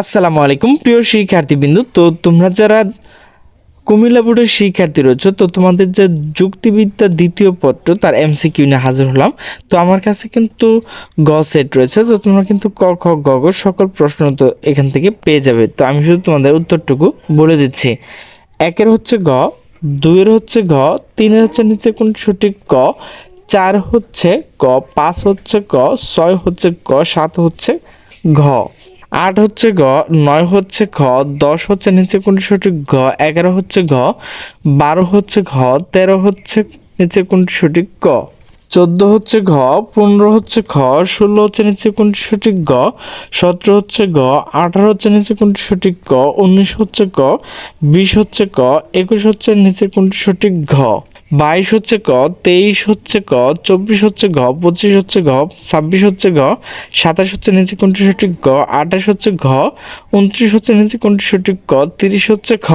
আসসালামু আলাইকুম, প্রিয় শিক্ষার্থীবৃন্দু। তো তোমরা যারা কুমিল্লা বোর্ডের শিক্ষার্থী রয়েছে, তো তোমাদের যে যুক্তিবিদ্যা দ্বিতীয় পত্র, তার এমসিকিউ নিয়ে হাজির হলাম। তো আমার কাছে কিন্তু গ সেট রয়েছে, তো তোমরা কিন্তু ক, খ, গ গ সকল প্রশ্ন তো এখান থেকে পেয়ে যাবে। তো আমি শুধু তোমাদের উত্তরটুকু বলে দিচ্ছি। একের হচ্ছে গ, দুইয়ের হচ্ছে ঘ, তিনের হচ্ছে নিচে কোন সঠিক ক, চার হচ্ছে ক, পাঁচ হচ্ছে ক, ছয় হচ্ছে ক, সাত হচ্ছে ঘ। আট হচ্ছে গ, নয় হচ্ছে খ, দশ হচ্ছে নিচে কোনটি সঠিক ঘ এগারো হচ্ছে ঘ, বারো হচ্ছে ঘ, তেরো হচ্ছে নিচে কোনটি সঠিক ক। চোদ্দ হচ্ছে ঘ, পনেরো হচ্ছে খ, ষোলো হচ্ছে নিচে কোনটি সঠিক গ, সতেরো হচ্ছে গ, আঠারো হচ্ছে নিচে কোনটি সঠিক ক, উনিশ হচ্ছে ক, বিশ হচ্ছে ক, একুশ হচ্ছে নিচে কোনটি সঠিক ঘ। বাইশ হচ্ছে ক, তেইশ হচ্ছে ক, চব্বিশ হচ্ছে ঘ, পঁচিশ হচ্ছে ঘ, ছাব্বিশ হচ্ছে ঘ, সাতাশ হচ্ছে নিচে কোনটি সঠিক গ, আঠাশ হচ্ছে ঘ, উনত্রিশ হচ্ছে নিচে কোনটি সঠিক ক, তিরিশ হচ্ছে খ।